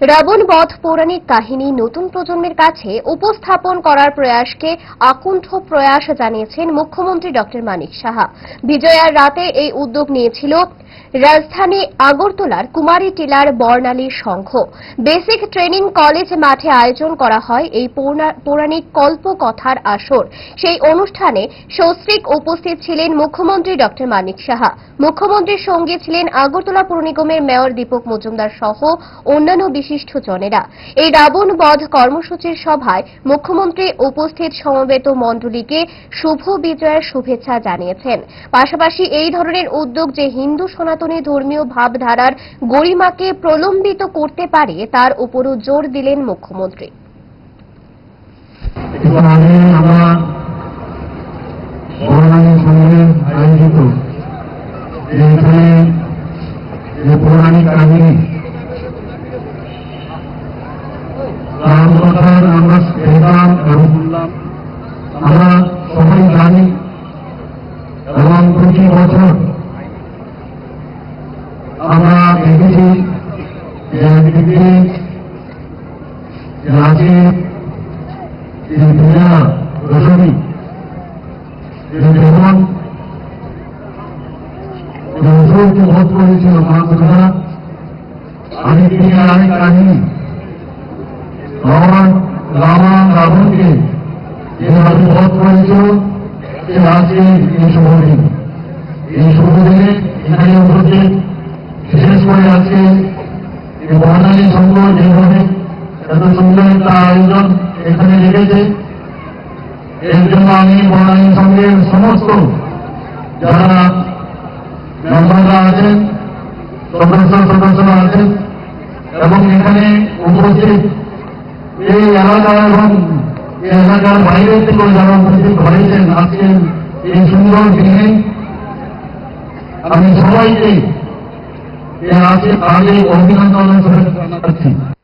রাবণ বধ পৌরাণিক কাহিনী নতুন প্রজন্মের কাছে উপস্থাপন করার প্রয়াসকে আকুণ্ঠ প্রয়াস জানিয়েছেন মুখ্যমন্ত্রী ডক্টর মানিক সাহা। বিজয়ার রাতে এই উদ্যোগ নিয়েছিল রাজধানী আগরতলার কুমারী tiller Barnali Sangha. Basic training college মাঠে আয়োজন করা হয় এই পৌরা- পৌরাণিক কল্পকথার আসর। সেই অনুষ্ঠানে সস্ত্রীক উপস্থিত ছিলেন মুখ্যমন্ত্রী ডক্টর মানিক সাহা। মুখ্যমন্ত্রীর সঙ্গে ছিলেন আগরতলা পুর নিগমের মেয়র দীপক মজুমদার সহ অন্যান্য বিশিষ্ট জনেরা। এই রাবণ বধ কর্মসূচির সভায় মুখ্যমন্ত্রী উপস্থিত সমবেত মণ্ডলীকে শুভ বিজয়ের শুভেচ্ছা জানিয়েছেন। পাশাপাশি এই ধরনের উদ্যোগ যে হিন্দু সনাতনী ধর্মীয় ভাবধারার গরিমাকে প্রলম্বিত করতে পারে, তার উপরও জোর দিলেন মুখ্যমন্ত্রী। আয়োজিত যে পৌরাণিক কাহিনী কথার আমরা দেখলাম এবং আমরা সবাই জানি এবং প্রতি বছর আমরা দেখেছি যে একদিকে যে পূজা দশমী যে যেমন যে অসুরকে বধ করেছিল মা দুর্গা আরেক আরেক কাহিনী রাবণ রাবণ রাবণকে যেভাবে বধ করেছিল, সে আজকে এই শুভ এই শুভ এখানে উপস্থিত বিশেষ করে আজকে এই বর্ণালী সংঘ যেভাবে এত সুন্দর একটা আয়োজন এখানে রেখেছে, এর জন্য আমি বর্ণালী সংঘের সমস্ত যারা মেম্বাররা আছেন সদস্য সদস্যরা আছেন, এবং এখানে উপস্থিত এলাকা এবং এলাকার বাইরে থেকে যারা উপস্থিত এই সুন্দর দিনে আমি সবাইকে আজকে আগে অভিনন্দন জানাচ্ছি।